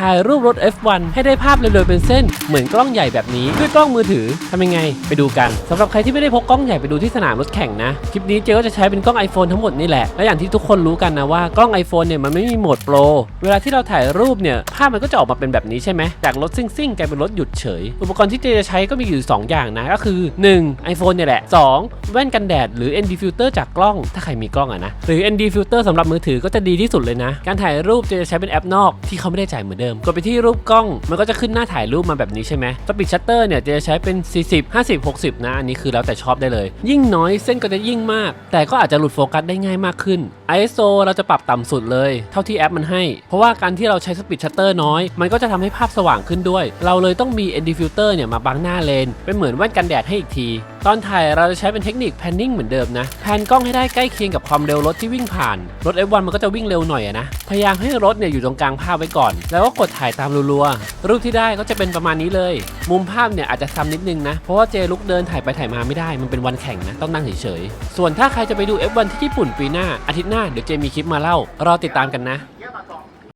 ถ่ายรูปรถ F1 ให้ได้ภาพเร็วๆเป็นเส้น เหมือนกล้องใหญ่แบบนี้ด้วยกล้องมือถือทำยังไง ไปดูกันสำหรับใครที่ไม่ได้พกกล้องใหญ่ไปดูที่สนามรถแข่งนะคลิปนี้เจก็จะใช้เป็นกล้อง iPhone ทั้งหมดนี่แหละและอย่างที่ทุกคนรู้กันนะว่ากล้อง iPhone เนี่ยมันไม่มีโหมดโปรเวลาที่เราถ่ายรูปเนี่ยภาพมันก็จะออกมาเป็นแบบนี้ใช่ไหมจากรถซิ่งๆกลายเป็นรถหยุดเฉย อุปกรณ์ที่เจจะใช้ก็มีอยู่สองอย่างนะก็คือ 1. iPhone เนี่ยแหละ 2. แว่นกันแดดหรือ ND filter จากกล้องถ้าใครมีกล้องอะนะหรือ ND filter สำหรับมือถือก็จะดีที่สุดเลยนะ การถ่ายรูปเจจะใช้เป็นแอปนอกที่เขาไม่ได้จ่ายเหมือนเดิมกดไปที่รูปกล้อง มันก็จะขึ้นหน้าถ่ายรูปมาแบบนี้ใช่ไหมสปีดชัตเตอร์เนี่ยจะใช้เป็น 40 50 60 นะ อันนี้คือแล้วแต่ชอบได้เลย ยิ่งน้อยเส้นก็จะยิ่งมาก แต่ก็อาจจะหลุดโฟกัสได้ง่ายมากขึ้น ISO เราจะปรับต่ำสุดเลย เท่าที่แอปมันให้ เพราะว่าการที่เราใช้สปีดชัตเตอร์น้อย มันก็จะทำให้ภาพสว่างขึ้นด้วย เราเลยต้องมี ND filter เนี่ยมาบังหน้าเลนเป็นเหมือนแว่นกันแดดให้อีกที ตอนถ่ายเราจะใช้เป็นเทคนิคแพนนิ่งเหมือนเดิมนะแพนกล้องให้ได้ใกล้เคียงกับความเร็วรถที่วิ่งผ่าน รถ F1 มันก็จะวิ่งเร็วหน่อยอะนะ พยายามให้รถเนี่ยอยู่ตรงกลางภาพไว้ก่อน แล้วก็กดถ่ายตามรัวๆ รูปที่ได้ก็จะเป็นประมาณนี้เลย มุมภาพเนี่ยอาจจะซ้ำนิดนึงนะ เพราะว่าเจลุกเดินถ่ายไปถ่ายมาไม่ได้ มันเป็นวันแข่งนะ ต้องนั่งเฉยๆ ส่วนถ้าใครจะไปดู F1 ที่ญี่ปุ่นปีหน้า อาทิตย์หน้าเดี๋ยวเจมีคลิปมาเล่า รอติดตามกันนะ